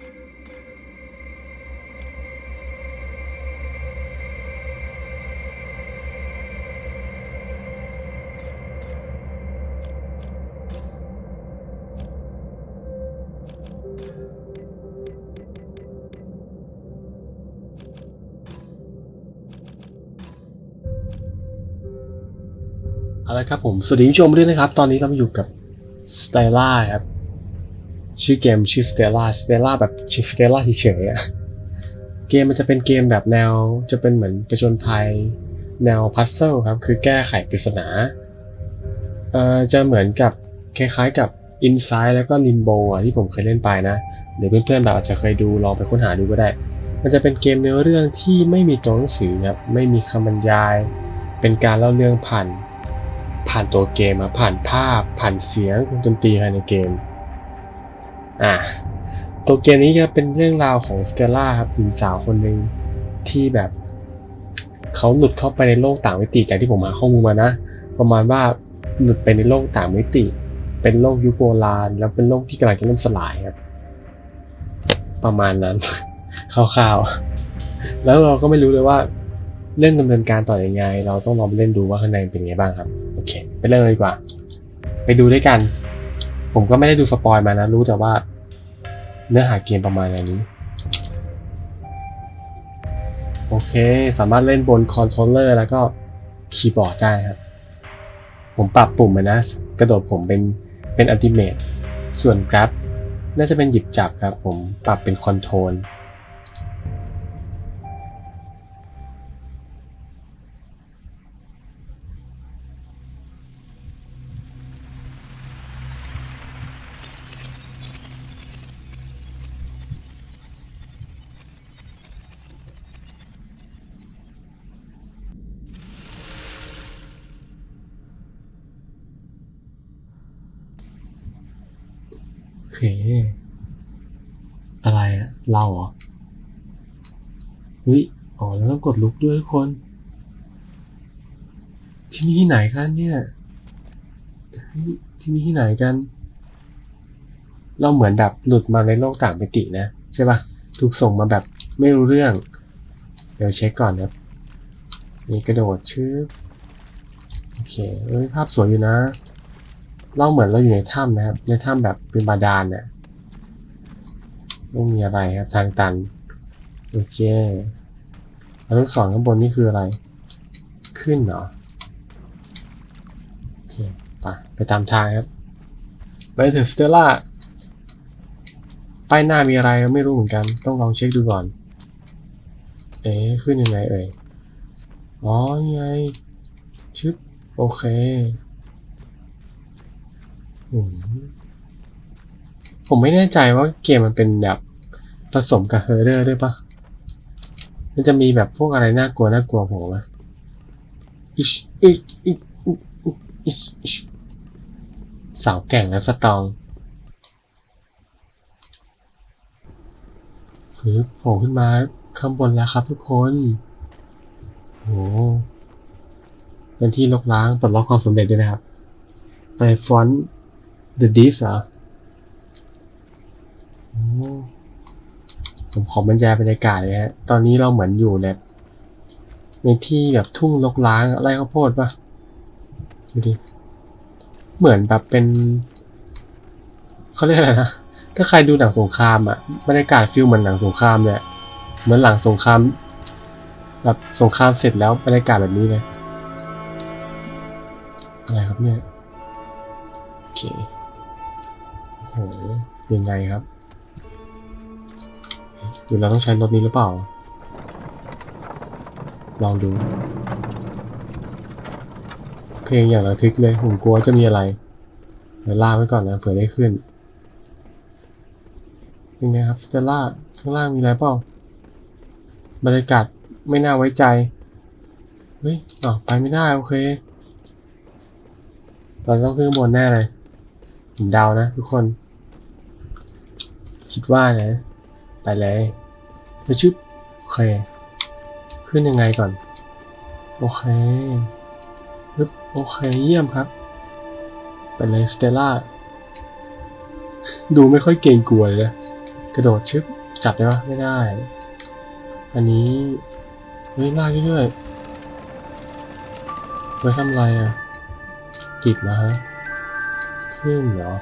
เอาละครับผม สวัสดีผู้ชมด้วยนะครับ ตอนนี้เรามาอยู่กับ Stella ครับ ชื่อเกมชื่อ Stella Stella แบบชื่อ Stella เฉยๆอะเกมมันจะเป็นเกมแบบแนวจะเป็นเหมือนประจนภัย แนวพัซเซิลครับ คือแก้ไขปริศนาเอ่อจะเหมือนกับคล้ายๆกับ Inside แล้วก็ Limbo อะที่ผมเคยเล่นไปนะหรือเพื่อนๆแบบอาจจะเคยดูลองไปค้นหาดูก็ได้ มันจะเป็นเกมเนื้อเรื่องที่ไม่มีตัวหนังสือครับไม่มีคำบรรยาย เป็นการเล่าเรื่องผ่านผ่านตัวเกมผ่านภาพ ผ่านเสียงดนตรีภายในเกม อะตัวเกมนี้จะเป็นเรื่องราวของสเตลล่าครับหญิงสาวคนหนึ่งที่แบบเขาหลุดเข้าไปในโลกต่างมิติจากที่ผมหาข้อมูลมานะ ประมาณว่าหลุดไปในโลกต่างมิติ เป็นโลกยุคโบราณ แล้วเป็นโลกที่กำลังจะล่มสลายครับ ประมาณนั้นคร่าวๆแล้วเราก็ไม่รู้เลยว่าเรื่องดำเนินการต่ออยังไง เราต้องลองไปเล่นดูว่าข้างในเป็นยังไงบ้างครับ โอเค ไปเริ่มเลยดีกว่า ไปดูด้วยกัน ผมก็ไม่ได้ดูสปอยมานะ รู้แต่ว่าเนื้อหาเกมประมาณนี้ โอเค สามารถเล่นบนคอนโทรลเลอร์แล้วก็คีย์บอร์ดได้ครับ ผมปรับปุ่มนะ กระโดดผมเป็นเป็นอัลติเมทส่วนกราฟน่าจะเป็นหยิบจับครับ ผมปรับเป็นคอนโทรล อเคอะไรอะเราเหรอเฮ้ยอ๋อแล้วต้องกดลุกด้วยทุกคน ที่นี่ที่ไหนกันเนี่ยที่นี่ที่ไหนกัน เราเหมือนแบบหลุดมาในโลกต่างมิตินะ ใช่ปะถูกส่งมาแบบไม่รู้เรื่อง เดี๋ยวเช็คก่อนนะครับนี่กระโดดชื่อโอเคเฮ้ยภาพสวยอยู่นะ เราเหมือนเราอยู่ในถ้ำนะครับ ในถ้ำแบบเป็นบาดาลเนี่ยไม่มีอะไรครับ ทางตัน โอเคแล้วลูกศรข้างบนนี่คืออะไร ขึ้นเหรอ โอเคไปไปตามทางครับ ไปถึงสเตลล่าป้ายหน้ามีอะไรไม่รู้เหมือนกัน ต้องลองเช็คดูก่อน เอ๊ขึ้นยังไงเอ่ย อ๋อไง ชึบ โอเค ผมไม่แน่ใจว่าเกมมันเป็นแบบผสมกับเฮอร์เรอร์ด้วยปะมันจะมีแบบพวกอะไรน่ากลัวน่ากลัวผมไหมอิชอิชอิชอิชอิชสาวแก่งและสตองคือโผล่ขึ้นมาข้างบนแล้วครับทุกคนโอ้เป็นที่ลกล้างปลดล็อกความสำเร็จด้วยนะครับในฟอนต์ The Diff เหรอผมขอบรรยายบรรยากาศเลยฮะ ตอนนี้เราเหมือนอยู่ในในที่แบบทุ่งลกล้างไร่ข้าวโพดปะดูดิ เหมือนแบบเป็น เขาเรียกอะไรนะ ถ้าใครดูหนังสงครามอะบรรยากาศฟิลเหมือนหนังสงครามเนี่ยเหมือนหลังสงคราม แบบสงครามเสร็จแล้วบรรยากาศแบบนี้เลยอะไรครับเนี่ยโอเค ยังไงครับหรือเราต้องใช้รถนี้หรือเปล่า ลองดู เพลงอย่างระทึกเลยผมกลัวจะมีอะไรเดี๋ยวล่าไว้ก่อนนะเผื่อได้ขึ้นยังไงครับสเตล่าข้างล่างมีอะไรเปล่าบรรยากาศไม่น่าไว้ใจ เฮ้ยอ๋อไปไม่ได้โอเค เราต้องขึ้นบนแน่เลยผมเดานะทุกคน คิดว่านะ ไปเลยไปชึบโอเค ขึ้นยังไงก่อน โอเคปึ๊บโอเคเยี่ยมครับ ไปเลยสเตล่า ดูไม่ค่อยเกรงกลัวเลยนะกระโดดชึบจับได้ปะไม่ได้ อันนี้เฮ้ยลากได้ด้วยไว้ทำอะไรอะกิดเหรอฮะ ขึ้นเหรอ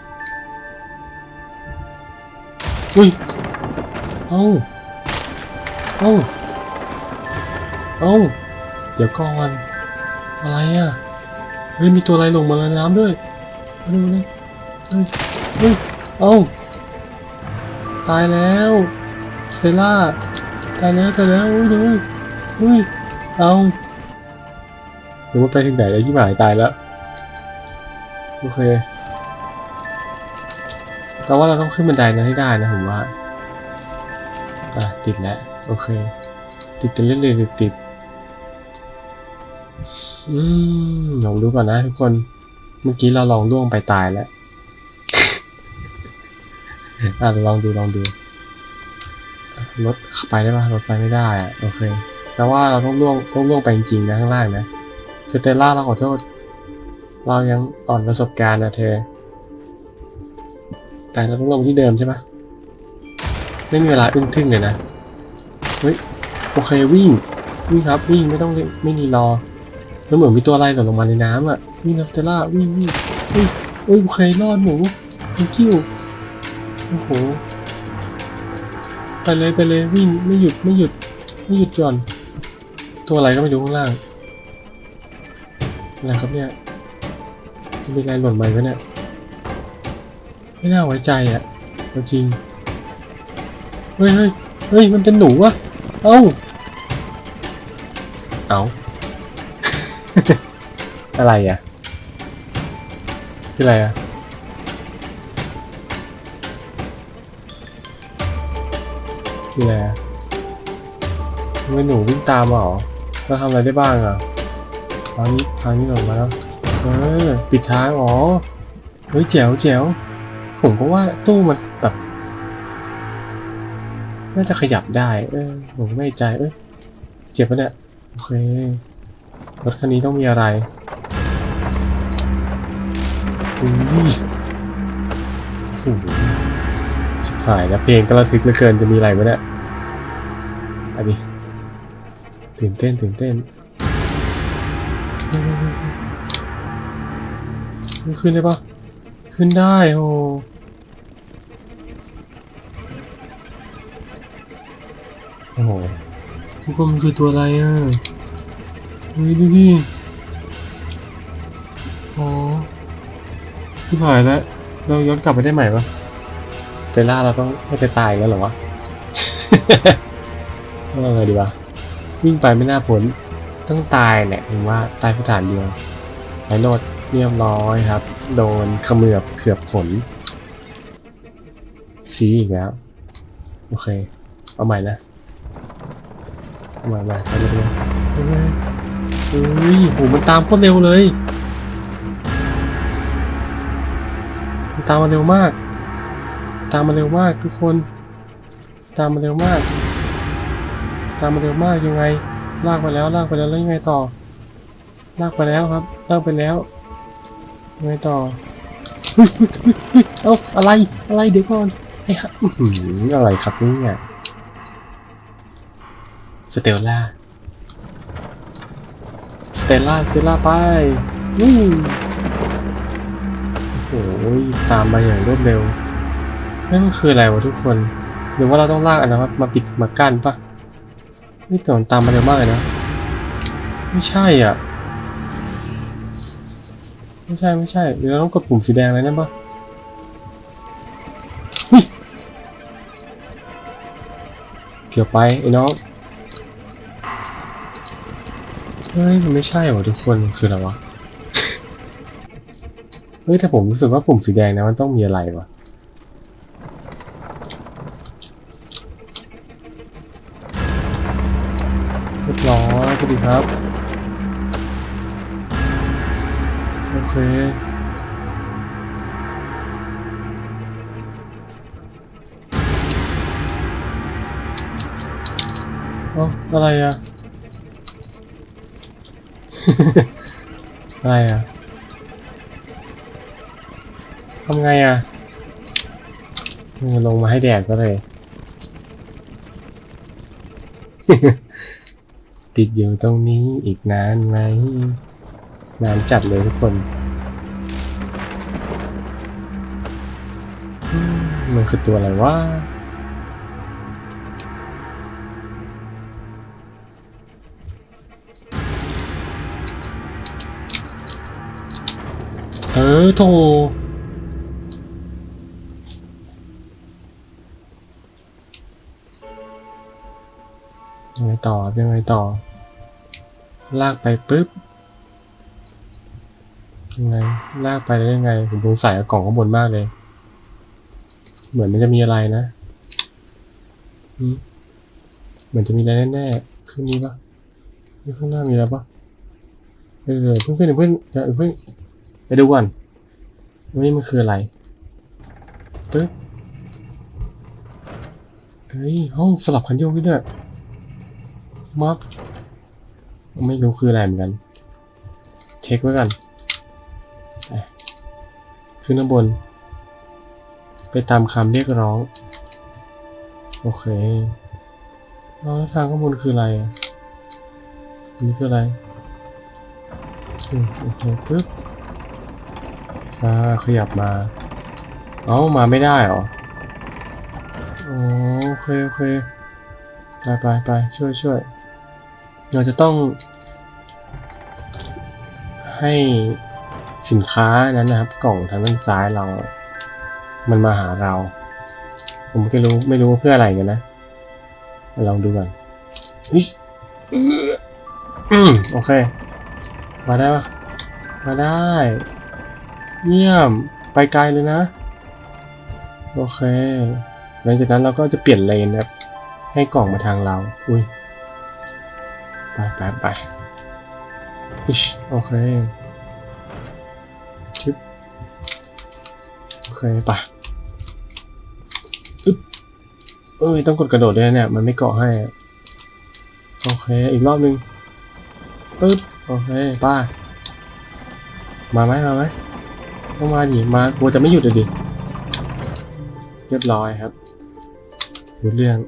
อุ้ย เอ้าเอ้าเอ้าเดี๋ยวก่อนอะไรอะ เฮ้ย มีตัวอะไรลงมาในน้ำด้วยมาดูเลยเฮ้ย เฮ้ย เอ้าตายแล้ว เซล่า ตายแล้วตายแล้วอุ้ยดูอุ้ย เอาหรือว่าไปถึงไหนแล้วยี่หมายตายแล้ว โอเค แต่ว่าเราต้องขึ้นบันไดนั้นให้ได้นะผมว่าอะติดแล้ว โอเค ติดแต่เล่นเลยๆติดอืมลองดูก่อนนะทุกคน เมื่อกี้เราลองล่วงไปตายแล้วอะลองดูลองดูรถไปได้ปะรถไปไม่ได้อะโอเค แต่ว่าเราต้องล่วงต้องล่วงไปจริงๆนะข้างล่างนะสเตลล่าเราขอโทษ เรายังอ่อนประสบการณ์นะเธอ แต่เราต้องลงที่เดิมใช่ปะไม่มีเวลาอึ้งทึ่งเลยนะ เฮ้ย โอเควิ่ง วิ่งครับวิ่งไม่ต้องไม่รีรอ แล้วเหมือนมีตัวอะไรหล่นลงมาในน้ำอะ วิ่งนะสเตลล่าวิ่งวิ่งเฮ้ยเฮ้ยโอเครอดหนูท a คิวโอ้โห ไปเลยไปเลยวิ่งไม่หยุดไม่หยุดไม่หยุดหย่อน ตัวอะไรก็ไม่รู้ข้างล่างอะไรครับเนี่ยจะมีอะไรหล่นไปไหมเนี่ย ไม่น่าไว้ใจอะเอาจริง เฮ้ยเฮ้ยเฮ้ย มันเป็นหนูวะเอ้า เอ้า อะไรอะ คืออะไรอะ คืออะไรอะทำไมหนูวิ่งตามมาเหรอเราทำอะไรได้บ้างอะทางนี้ทางนี้หล่นมาแล้ว เออ ปิดทางอ๋อ เฮ้ยแจ๋วแจ๋ว ผมก็ว่าตู้มันแบบน่าจะขยับได้ เออผมไม่ใจ เอ้ย เจ็บปะเนี่ย โอเค รถคันนี้ต้องมีอะไรอุ้ยโอ้โหชิบหายแล้วเพลงก็ระทึกเหลือเกินจะมีอะไรไหมเนี่ยไปดิตื่นเต้นตื่นเต้นไม่ขึ้นได้ปะ ขึ้นได้โอ้โอ้โหทุกคนมันคือตัวอะไรอะเฮ้ยดูดิอ๋อที่ผ่านแล้วเราย้อนกลับไปได้ใหม่ปะสเตลล่าเราต้องให้ไปตายแล้วเหรอวะว่าไงดีวะวิ่งไปไม่น่าพ้นต้องตายแหละผมว่าตายสถานเดียวไอโรด เรียบร้อยครับ โดนเขมือบเขือบผลสีอีกแล้ว โอเค เอาใหม่นะ เอาใหม่ใหม่ไปเร็วๆเฮ้ยเฮ้ยโหมันตามโคตรเร็วเลย มันตามมาเร็วมาก ตามมาเร็วมากทุกคน ตามมาเร็วมาก ตามมาเร็วมากยังไง ลากไปแล้วลากไปแล้วแล้วยังไงต่อ ลากไปแล้วครับ ลากไปแล้ว ไงต่อเฮ้ยเฮ้ยเฮ้ยเฮ้ยเอ้าอะไรอะไรเดี๋ยวก่อนไอ้ครับอื้อหืออะไรครับเนี่ยสเตลล่าสเตลล่าสเตลล่าไปวู้โอ้โหตามมาอย่างรวดเร็วนั่นมันคืออะไรวะทุกคนหรือว่าเราต้องลากอันนั้นมามาปิดมากั้นปะนี่แต่มันตามมาเร็วมากเลยนะ ไม่ใช่อะ ไม่ใช่ไม่ใช่เดี๋ยวเราต้องกดปุ่มสีแดงอะไรนั่นปะเฮ้ยเกี่ยวไปไอ้น้องเฮ้ยมันไม่ใช่วะทุกคนมันคืออะไรวะเฮ้ยแต่ผมรู้สึกว่าปุ่มสีแดงนะมันต้องมีอะไรวะเรียบร้อยสวัสดีครับ เคออะไรอะ อะไรอะทำไงอะลงมาให้แดดก็เลย ติดอยู่ตรงนี้อีกนานไหม นานจัดเลยทุกคนมันคือตัวอะไรวะเออโถยังไงต่อยังไงต่อ ลากไปปุ๊บ ยังไง ลากไปได้ยังไง ผมสงสัยกับกล่องข้างบนมากเลย เหมือนมันจะมีอะไรนะอืมเหมือนจะมีอะไรแน่ๆขึ้นนี้ปะนี่ข้างหน้ามีอะไรปะเออเพิ่งขึ้นเดี๋ยวเพิ่งเดี๋ยวเพิ่งไปดูก่อนนี่มันคืออะไรปึ๊บเฮ้ยห้องสลับคันโยกด้วยเนี่ยมับไม่รู้คืออะไรเหมือนกัน เช็คไว้กัน ขึ้นข้างบน ไปตามคำเรียกร้อง โอเคแล้วทางข้างบนคืออะไรอะอันนี่คืออะไรอืมโอเคปึ๊บอ่าขยับมาเอ้ามาไม่ได้เหรอโอเคโอเคไปไปไปช่วยช่วยเราจะต้องให้ สินค้านั้นนะครับ กล่องทางด้านซ้ายเรา มันมาหาเรา ผมไม่รู้ไม่รู้เพื่ออะไรกันนะลองดูก่อนอโอเค มาได้ปะมาได้ เยี่ยม ไปไกลเลยนะ โอเค หลังจากนั้นเราก็จะเปลี่ยนเลนครับ ให้กล่องมาทางเรา อุ้ย ไปไปไปโอเค เคไปอึ๊บเอ้ย ต้องกดกระโดดด้วยเนี่ย มันไม่เกาะให้ โอเค อีกรอบนึงปึ๊บ โอเคป้า มาไหมมาไหมต้องมาดิมากลัวจะไม่หยุดเลยดิ เรียบร้อยครับรู้เรื่อง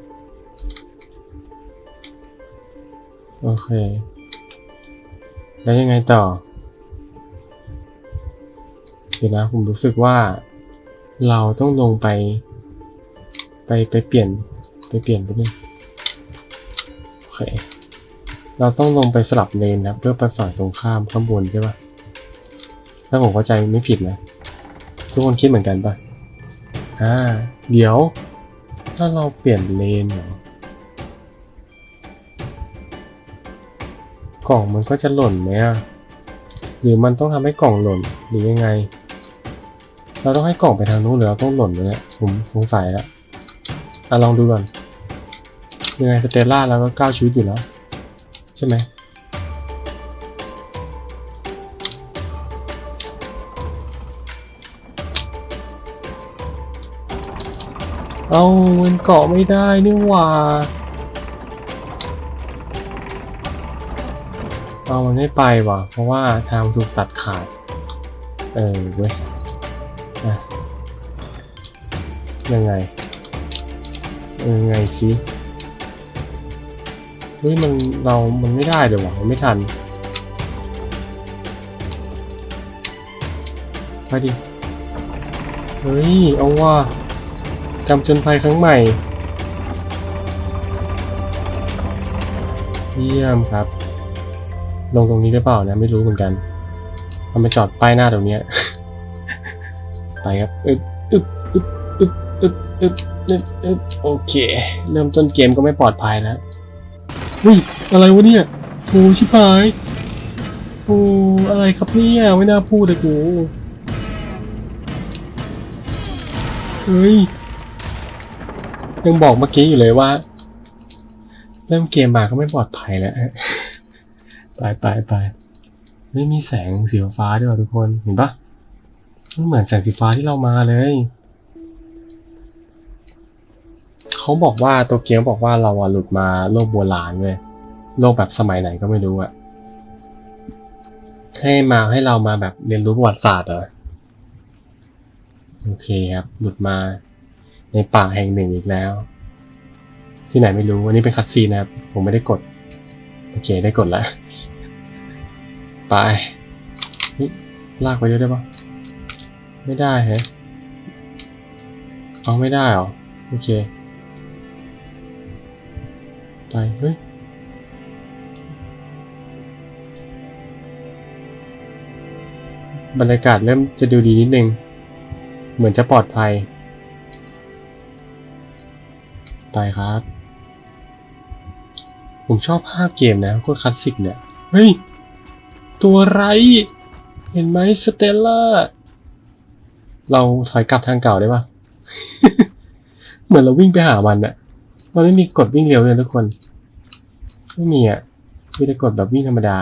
โอเค แล้วยังไงต่อ เดี๋ยวนะ ผมรู้สึกว่า เราต้องลงไป ไปไปเปลี่ยนไปเปลี่ยนไปนึงโอเค เราต้องลงไปสลับเลนนะเพื่อไปฝั่งตรงข้ามข้างบนใช่ปะถ้าผมเข้าใจไม่ผิดนะ ทุกคนคิดเหมือนกันปะอ่า เดี๋ยว ถ้าเราเปลี่ยนเลนเหรอกล่องมันก็จะหล่นไหมอะหรือมันต้องทำให้กล่องหล่นหรือยังไง เราต้องให้กล่องไปทางนู้นหรือเราต้องหล่นวะเนี่ยผมสงสัยแล้วอะลองดูก่อนยังไงสเตลล่าเราก็ก้าวชีวิตอยู่แล้ว ใช่ไหมเอามันเกาะไม่ได้นี่หว่าเอามันไม่ไปว่ะ เพราะว่าทางถูกตัดขาด เออเว้ย ยังไง ยังไงสิเฮ้ยมันเรา มันไม่ได้เดี๋ยววะมันไม่ทัน ไปดิ เฮ้ย เอาว่าจำจนภัยครั้งใหม่ เยี่ยมครับ ลงตรงนี้ได้เปล่านะ ไม่รู้เหมือนกันทำไมจอดป้ายหน้าตรงเนี้ย ไปครับอึบอึบอึบอึบอึบอึบอึบอึบโอเค เริ่มต้นเกมก็ไม่ปลอดภัยแล้วอุ้ยอะไรวะเนี่ยโอ้ชิบหายโอ้อะไรครับเนี่ยไม่น่าพูดเลยกูเฮ้ยยังบอกเมื่อกี้อยู่เลยว่า เริ่มเกมมาก็ไม่ปลอดภัยแล้วไปไปไปไม่มีแสงสีฟ้าด้วยทุกคนเห็นปะ มันเหมือนแสงสีฟ้าที่เรามาเลย เขาบอกว่าตัวเกมบอกว่าเราอะหลุดมาโลกโบราณเว้ยโลกแบบสมัยไหนก็ไม่รู้อะให้มาให้เรามาแบบเรียนรู้ประวัติศาสตร์เหรอโอเคครับ หลุดมาในป่าแห่งหนึ่งอีกแล้ว ที่ไหนไม่รู้อันนี้เป็นคัดซีนนะครับ ผมไม่ได้กด โอเคได้กดแล้ว ไปลากไปด้วยได้ปะ ไม่ได้แฮะเอาไม่ได้เหรอ โอเค ไป เฮ้ย บรรยากาศเริ่มจะดูดีนิดนึง เหมือนจะปลอดภัย ไปครับ ผมชอบภาพเกมนะโคตรคลาสสิกเนี่ย เฮ้ย ตัวไร เห็นไหมสเตลล่า เราถอยกลับทางเก่าได้ปะเหมือนเราวิ่งไปหามันอะมันไม่มีกดวิ่งเร็วเลยทุกคน ไม่มีอะมีแต่กดแบบวิ่งธรรมดา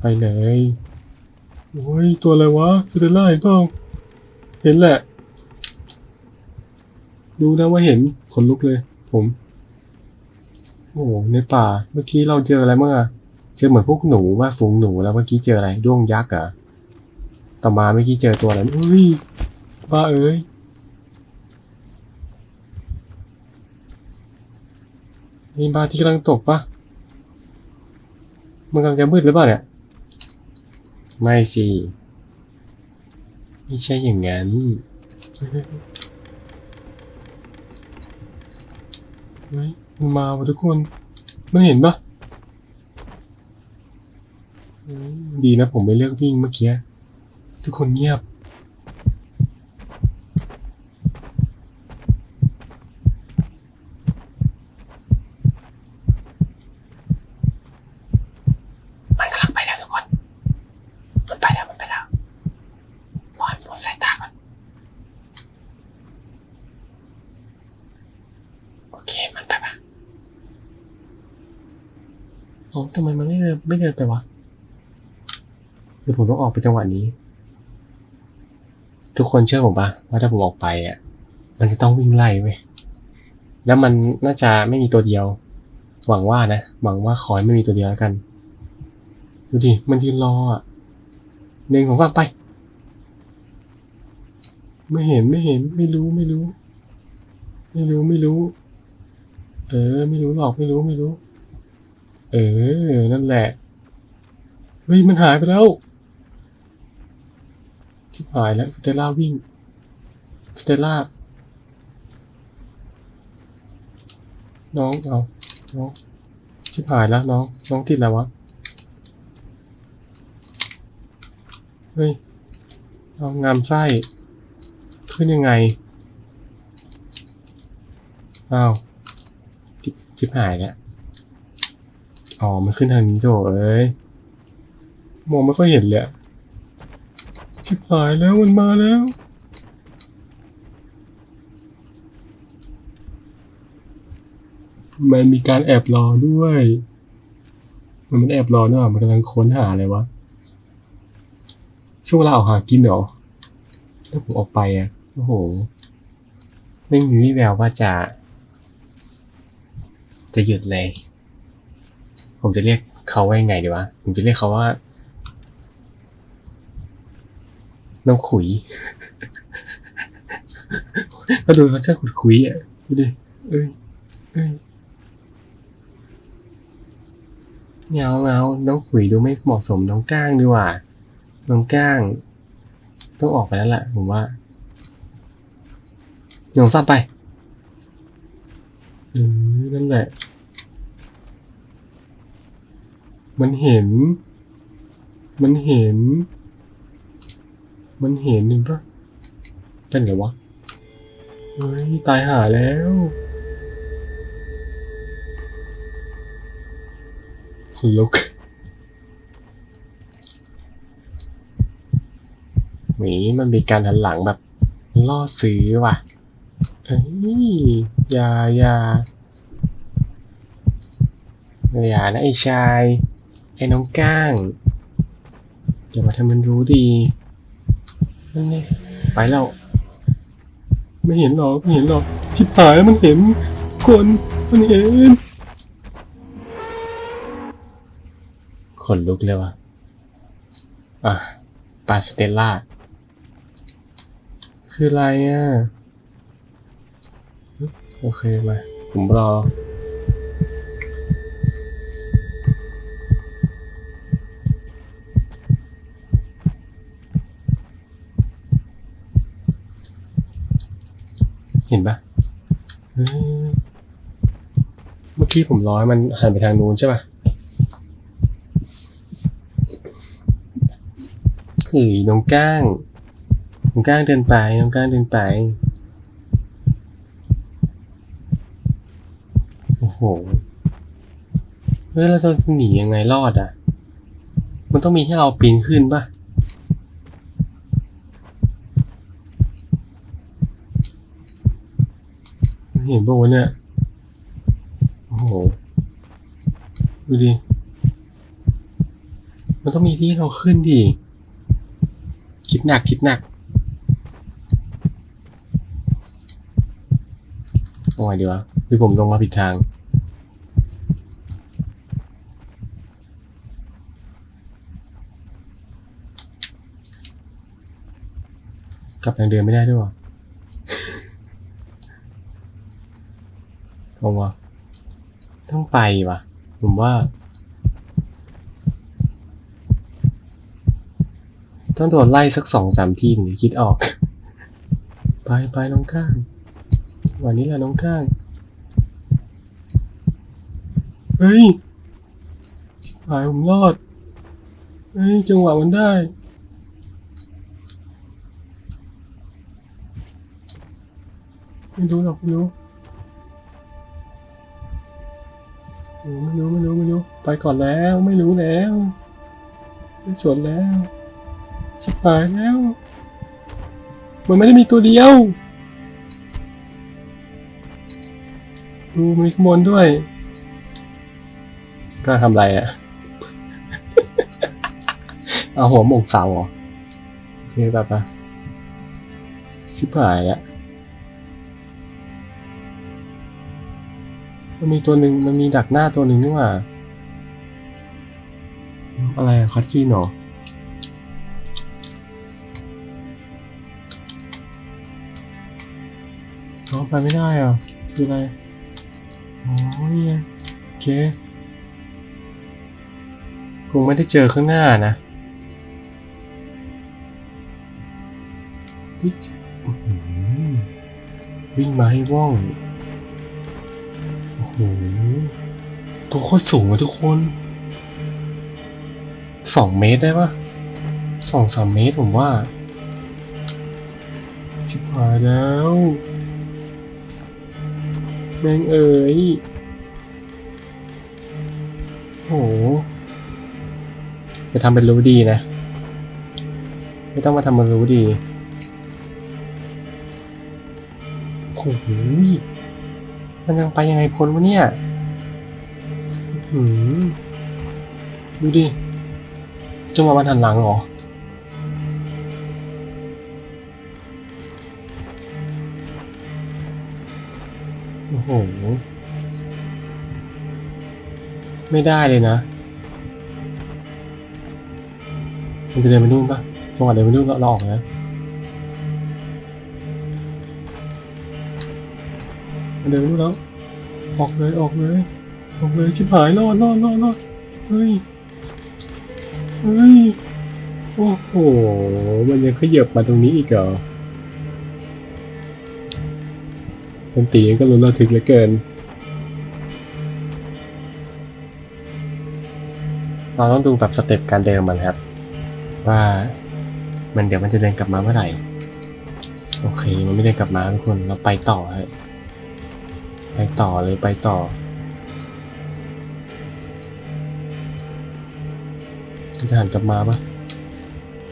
ไปเลย โอ้ย ตัวอะไรวะสเตลล่าเห็นเปล่าเห็นแหละ ดูนะว่าเห็นขนลุกเลย ผม โอ้โหในป่า เมื่อกี้เราเจออะไรเมื่อเจอเหมือนพวกหนูว่าฝูงหนูแล้วเมื่อกี้เจออะไรด้วงยักษ์เหรอะ ต่อมาเมื่อกี้เจอตัวอะไรเอ้ย บ้าเอ้ยมีบ้าที่กำลังตกปะมันกำลังจะมืดหรือเปล่าเนี่ย ไม่สิ ไม่ใช่อย่างนั้น เฮ้ยมันมาวะทุกคนไม่เห็นปะดีนะผมไม่เลือกวิ่งเมื่อกี้ ทุกคนเงียบ มันกำลังไปแล้วทุกคน มันไปแล้วมันไปแล้วปล่อยมันสายตาก่อน โอเคมันไปปะโอ๋อทำไมมันไม่เดินไม่เดินไปวะ หรือผมต้องออกไปจังหวะนี้ คนเชื่อผมปะว่าถ้าผมออกไปอะ มันจะต้องวิ่งไล่เว้ยแล้วมันน่าจะไม่มีตัวเดียว หวังว่านะ หวังว่าขอให้ไม่มีตัวเดียวแล้วกัน ดูดิ มันยืนรออะหนึ่งของฟังไป ไม่เห็นไม่เห็น ไม่รู้ไม่รู้ ไม่รู้ไม่รู้ เออ ไม่รู้หรอกไม่รู้ไม่รู้ เออ นั่นแหละ เฮ้ย มันหายไปแล้ว ชิบหายแล้วสเตล่าวิ่งสเตล่าน้องเอาน้องชิบหายแล้วน้องน้องติดอะไรวะเฮ้ยเอางามไส้ขึ้นยังไงอ้าวจิบชิบหายแล้วอ๋อมันขึ้นทางนี้โถเอ้ยมองไม่ค่อยเห็นเลยอะ ชิบหายแล้วมันมาแล้ว มันมีการแอบรอด้วย มันม่ได้แอบรอเนอะมันกำลังค้นหาอะไรวะ ช่วงเวลาออกหากินเหรอ ถ้าผมออกไปอะ โอ้โห ไม่มีวี่แววว่าจะ จะหยุดเลย ผมจะเรียกเขาว่ายังไงดีวะ ผมจะเรียกเขาว่า น้องขุยก็ดูเขาช่างขุดคุยอะดูดิเอ้ยเอ้ยเงาเงาน้องขุยดูไม่เหมาะสมน้องก้างดีกว่า น้องก้าง ต้องออกไปแล้วแหละผมว่าหนูซับไปเออนั่นแหละ มันเห็น มันเห็น มันเห็นหนึ่งปะเป็นไงวะเฮ้ยตายหาแล้วคนลุกหมีมันมีการหันหลังแบบล่อซื้อว่ะ เอ้ยอย่าอย่าอย่านะไอ้ชาย ไอ้น้องก้างอย่ามาทำมันรู้ดี นั่นไงไปแล้ว ไม่เห็นหรอกไม่เห็นหรอกชิบหายมันเห็น คนมันเห็นขนลุกเลยว่ะ อะปาสเตลล่า คืออะไรอะ โอเคมาผมรอ เห็นปะเมื่อกี้ผมร้อยมันหันไปทางนู้นใช่ปะเฮ้ยน้องก้าง น้องก้างเดินไป น้องก้างเดินไป โอ้โห เฮ้ยเราจะหนียังไงรอดอะ มันต้องมีให้เราปีนขึ้นปะ เห็นปะวะเนี่ย โอ้โห ดูดิ มันต้องมีที่เราขึ้นดิ คิดหนักคิดหนักเอาไงดีวะหรือผมลงมาผิดทาง กลับทางเดินไม่ได้ด้วยวะ เอาวะต้องไปวะผมว่า ต้องโดนไล่สักสองสามทีถึงจะคิดออก ไปไปน้องข้าง วันนี้แหละน้องข้าง เฮ้ยชิบหายผมรอด เฮ้ย จังหวะมันได้ไม่รู้หรอกไม่รู้ ไม่รู้ไม่รู้ไม่รู้ไปก่อนแล้วไม่รู้แล้วไม่สนแล้วชิบหายแล้ว มันไม่ได้มีตัวเดียว ดูมีขโมยด้วยกล้าทำไรอะเอาหัวหมกเสาเหรอ โอเคแบบปะชิบหายอะ มันมีตัวหนึ่งมันมีดักหน้าตัวหนึ่งนี่หว่า อะไรคัสซีนหรออ๋อไปไม่ได้อะคืออะไรอ๋อนี่ไงโอเคคงไม่ได้เจอข้างหน้านะวิ่งมาให้ว่อง โอ้โหตัวโคตรสูงอะทุกคนสองเมตรได้ปะสองสามเมตรผมว่าชิบหายแล้ว แม่งเอ๋ยโหจะทำเป็นรู้ดีนะ ไม่ต้องมาทำเป็นรู้ดีโอ้โห มันยังไปยังไงพ้นวะเนี่ยอืมดูดิจังหวะมันหันหลังเหรอ โอ้โห ไม่ได้เลยนะ มันจะเดินไปนู่นปะจังหวะเดินไปนู่นเราออกนะ มันเดินไปนู่นแล้ว ออกเลยออกเลย ออกเลยชิบหายรอดรอดรอดรอดเฮ้ยเฮ้ยโอ้โห มันยังขยับมาตรงนี้อีกเหรอดนตรีก็ลุ้นระทึกเหลือเกิน เราต้องดูแบบสเต็ปการเดินมันครับ ว่ามันเดี๋ยวมันจะเดินกลับมาเมื่อไหร่ โอเค มันไม่เดินกลับมาทุกคน เราไปต่อฮะ ไปต่อเลยไปต่อ จะหันกลับมาปะ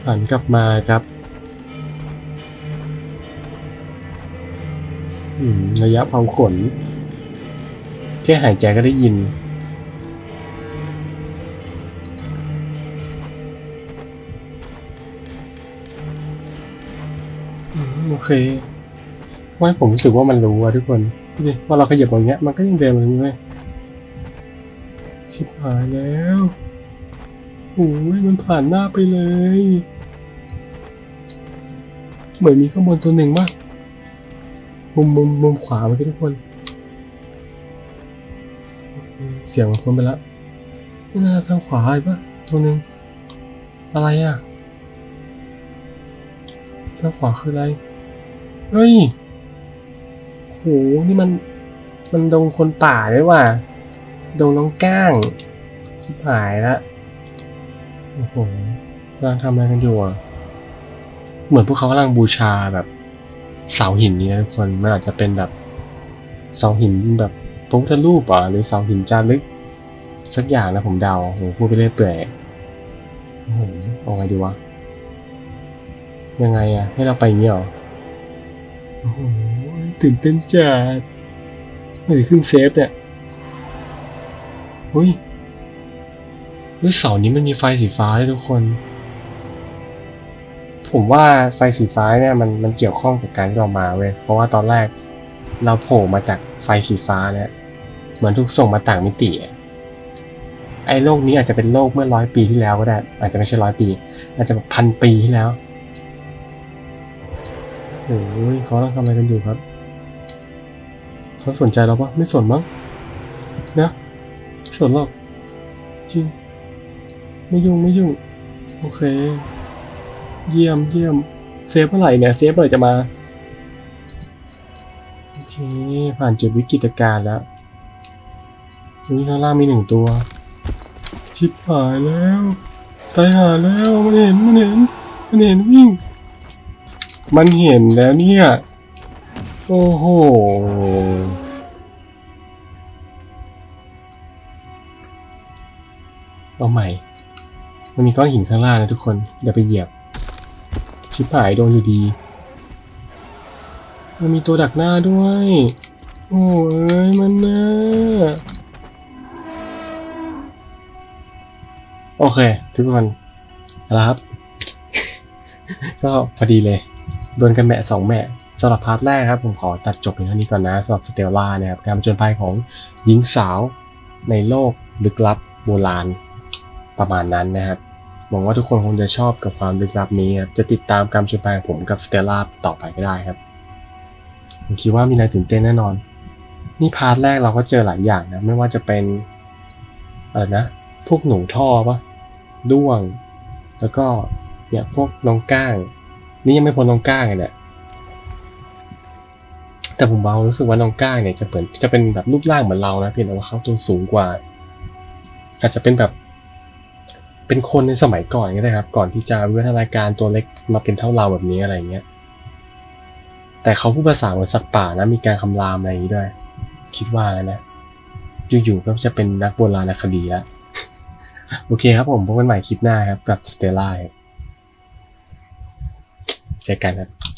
หันกลับมาครับอืมระยะเผาขน แค่หายใจก็ได้ยินอืมโอเคว่าผมรู้สึกว่ามันรู้อะทุกคน ดิว่าเราขยับตรงเนี้ย มันก็ยังเดินมาตรงนี้เลยชิบหายแล้วโอ้ยมันผ่านหน้าไปเลย เหมือนมีข้างบนตัวหนึ่งป่ะมุมมุมมุมขวาเมื่อกี้ทุกคน เสียงมันคนไปแล้วทางขวาอีกปะตัวหนึ่งอะไรอะทางขวาคืออะไร เฮ้ย โหนี่มัน มันดงคนป่าด้วยว่ะดงน้องก้างชิบหายละโอ้โหกำลังทำอะไรกันอยู่อะเหมือนพวกเขากำลังบูชาแบบเสาหินนี้นะทุกคนมันอาจจะเป็นแบบเสาหินแบบพระพุทธรูปอะหรือเสาหินจารึก สักอย่างนะผมเดาผมพูดไปเรื่อยเปื่อยโอ้โหเอาไงดีวะยังไงอะ ให้เราไปอย่างนี้เหรอ โอ้โหตื่นเต้นจัดไม่ได้ขึ้นเซฟเนี่ยอุ้ยด้ยเสานี้มันมีไฟสีฟ้าด้วยทุกคน ผมว่าไฟสีฟ้าเนี่ยมันมันเกี่ยวข้องกับการที่เรามาเว้ยเพราะว่าตอนแรกเราโผล่มาจากไฟสีฟ้าเนี่ยเหมือนถูกส่งมาต่างมิติอะไอ้โลกนี้อาจจะเป็นโลกเมื่อร้อยปีที่แล้วก็ได้ อาจจะไม่ใช่ร้อยปี อาจจะแบบพันปีที่แล้ว โอ้ยเขากำลังทำอะไรกันอยู่ครับ เขาสนใจเราปะไม่สนมั้งนะสนหรอกจริง ไม่ยุ่งไม่ยุ่ง โอเค เยี่ยมเยี่ยมเซฟเมื่อไหร่เนี่ย เซฟเมื่อไหร่จะมา โอเค ผ่านจุดวิกฤตการณ์แล้วนี่ข้างล่างมีหนึ่งตัว ชิบหายแล้ว ตายหาแล้ว มันเห็น มันเห็น มันเห็นวิ่ง มันเห็นแล้วเนี่ย โอ้โห เอาใหม่ มันมีก้อนหินข้างล่างนะทุกคนเดี๋ยวไปเหยียบ ชิบหายโดนอยู่ดี มันมีตัวดักหน้าด้วย โอ้ยมันน่าโอเค ทุกคนอาละครับ ก็พอดีเลย โดนกันแมะสองแมะสำหรับพาร์ทแรกครับผมขอตัดจบเพียงเท่านี้ก่อนนะสำหรับสเตลล่านะครับการผจญภัยของหญิงสาวในโลกลึกลับโบราณประมาณนั้นนะครับหวังว่าทุกคนคงจะชอบกับความลึกลับนี้ครับจะติดตามการผจญภัยของผมกับสเตลล่าต่อไปก็ได้ครับผมคิดว่ามีอะไรตื่นเต้นแน่นอน นี่พาร์ทแรกเราก็เจอหลายอย่างนะไม่ว่าจะเป็นอะไรนะพวกหนูท่อปะด้วง แล้วก็เนี่ยพวกน้องก้าง นี่ยังไม่พ้นน้องก้างเลยเนี่ยแต่ผมเบารู้สึกว่าน้องก้างเนี่ยจะเปิดจะเป็นแบบรูปร่างเหมือนเรานะเพียงแต่ว่าเขาตัวสูงกว่า อาจจะเป็นแบบเป็นคนในสมัยก่อนก็ได้ครับ ก่อนที่จะวิวัฒนาการตัวเล็กมาเป็นเท่าเราแบบนี้อะไรเงี้ยแต่เขาพูดภาษาเหมือนสัตว์ป่านะมีการคำรามอะไรอย่างนี้ด้วย คิดว่านะอยู่ๆก็จะเป็นนักโบราณคดีแล้วโอเคครับผมพบกันใหม่คลิปหน้าครับกับสเตลล่า เจอกันครับ